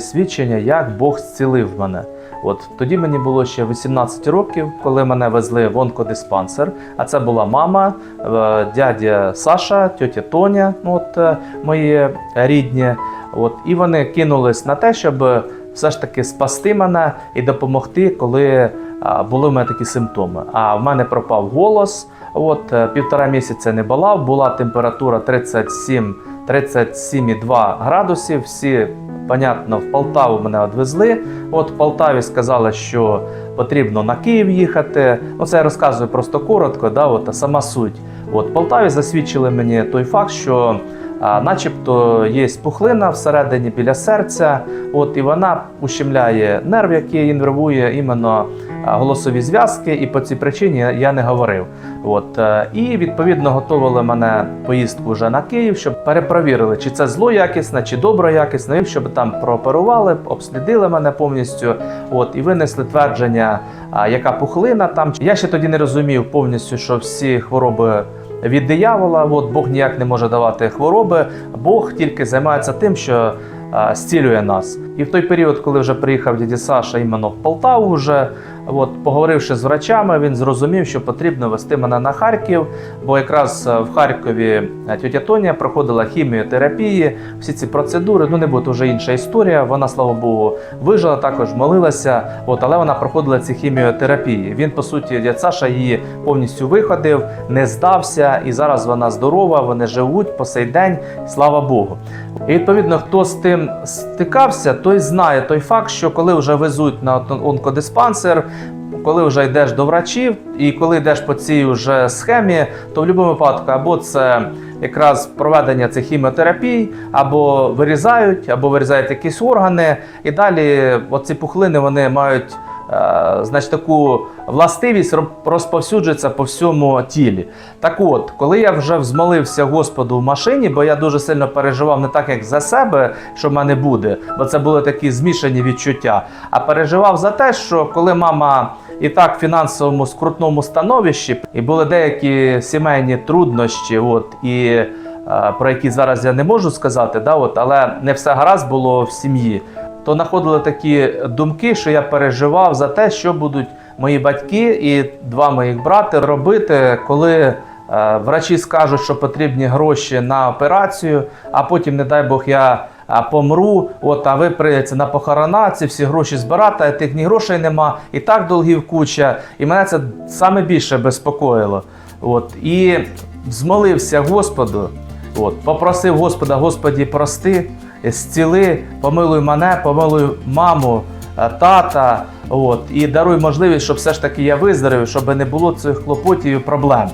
Свідчення, як Бог зцілив мене. От тоді мені було ще 18 років, коли мене везли в онкодиспансер. А це була мама, е, дядя Саша, тьотя Тоня, ну, от е, мої рідні. От і вони кинулись на те, щоб все ж таки спасти мене і допомогти, коли були в мене такі симптоми. А в мене пропав голос. От е, півтора місяця не балав, була температура 37 37,2 градусів. Всі, понятно, в Полтаву мене відвезли. От в Полтаві сказали, що потрібно на Київ їхати. Ну, це я розказую просто коротко, да, от, а сама суть. От в Полтаві засвідчили мені той факт, що а, начебто є пухлина всередині біля серця, от, і вона ущемляє нерв, який інвервує іменно голосові зв'язки, і по цій причині я- не говорив. От, е, і відповідно готували мене поїздку вже на Київ, щоб перепровірили, чи це злоякісне, чи доброякісне, щоб там прооперували, обслідили мене повністю. От, і винесли твердження, яка пухлина там. Я ще тоді не розумів повністю, що всі хвороби. Від диявола, от Бог ніяк не може давати хвороби. Бог тільки займається тим, що а, зцілює нас. І в той період, коли вже приїхав дядя Саша іменно в Полтаву, вже от, поговоривши з врачами, він зрозумів, що потрібно вести мене на Харків, бо якраз е, в Харкові е, тетя Тоня проходила хіміотерапії, всі ці процедури. Ну не буде вже інша історія. Вона, слава Богу, вижила, також молилася. От, але вона проходила ці хіміотерапії. Він, по суті, дядь Саша її повністю виходив, не здався, і зараз вона здорова, вони живуть по сей день. Слава Богу. І відповідно, хто з тим стикався, той знає той факт, що коли вже везуть на онкодиспансер, коли вже йдеш до врачів, і коли йдеш по цій вже схемі, то в будь-якому випадку або це якраз проведення цих хіміотерапій, або вирізають, або вирізають якісь органи, і далі оці пухлини вони мають. Е, Значить, таку властивість розповсюджується по всьому тілі. Так от, коли я вже взмолився Господу в машині, бо я дуже сильно переживав не так, як за себе, що в мене буде, бо це були такі змішані відчуття, а переживав за те, що коли мама і так в фінансовому скрутному становищі, і були деякі сімейні труднощі, от і е, про які зараз я не можу сказати, да, от, але не все гаразд було в сім'ї. То знаходили такі думки, що я переживав за те, що будуть мої батьки і два моїх брати робити, коли е, врачі скажуть, що потрібні гроші на операцію, а потім, не дай Бог, я помру. От, а ви прийдете на похорона, ці всі гроші збирати, а тих ні грошей нема, і так долгів куча. І мене це саме більше безпокоїло. От, і змолився Господу, от, попросив Господа, Господі, прости, зціли, помилуй мене, помилуй маму, е, тата. От, і даруй можливість, щоб все ж таки я виздоровів, щоб не було цих клопотів і проблем.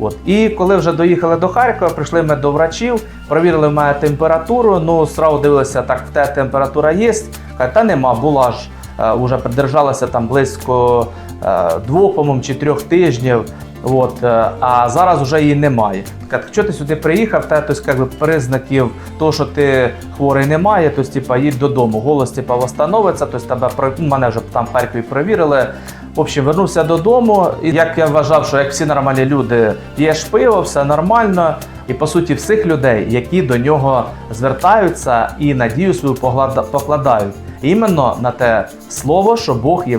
От. І коли вже доїхали до Харкова, прийшли ми до врачів, провірили в мене температуру. Ну, сразу дивилися, так, в те температура є. Хай та нема, була ж, е, вже придержалася там близько е, двох, по-моєму, чи трьох тижнів. От, е, а зараз вже її немає. Така, що ти сюди приїхав, та як би, признаків того, що ти хворий немає, тобто, типа, їдь додому. Голос типа, восстановиться, тобто тебе про- мене вже там в Харкові перевірили. В общем, вернувся додому. І як я вважав, що як всі нормальні люди, п'єш пиво, все нормально. І по суті, всіх людей, які до нього звертаються і надію свою покладають іменно на те слово, що Бог є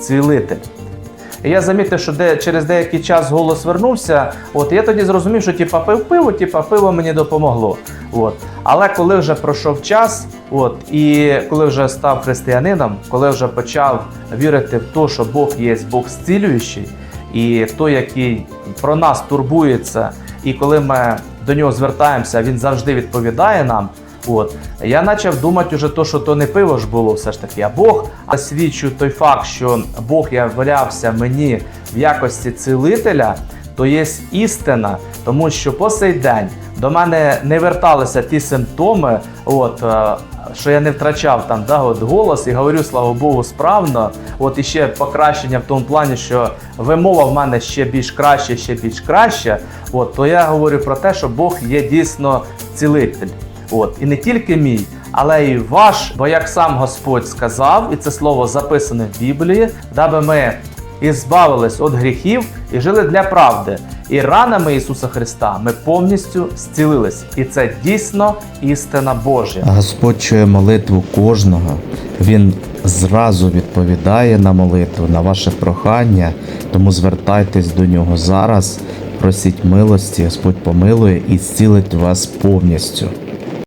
цілитель. І я замітив, що де, через деякий час голос вернувся. От я тоді зрозумів, що типа пив пиво, типа пиво мені допомогло. От. Але коли вже пройшов час, от, і коли вже став християнином, коли вже почав вірити в те, що Бог є Бог зцілюючий, і той, який про нас турбується, і коли ми до нього звертаємося, він завжди відповідає нам. От я почав думати уже то, що то не пиво ж було все ж таки, а Бог а свідчу той факт, що Бог являвся мені в якості цілителя, то є істина, тому що по сей день до мене не верталися ті симптоми, от е, що я не втрачав там да, от, голос і говорю, слава Богу, справно. От і ще покращення в тому плані, що вимова в мене ще більш краще, ще більш краще. От то я говорю про те, що Бог є дійсно цілитель. От і не тільки мій, але й ваш, бо як сам Господь сказав, і це слово записане в Біблії, даби ми і збавились від гріхів і жили для правди. І ранами Ісуса Христа ми повністю зцілились. І це дійсно істина Божа. Господь чує молитву кожного. Він зразу відповідає на молитву, на ваше прохання. Тому звертайтесь до нього зараз, просіть милості, Господь помилує і зцілить вас повністю.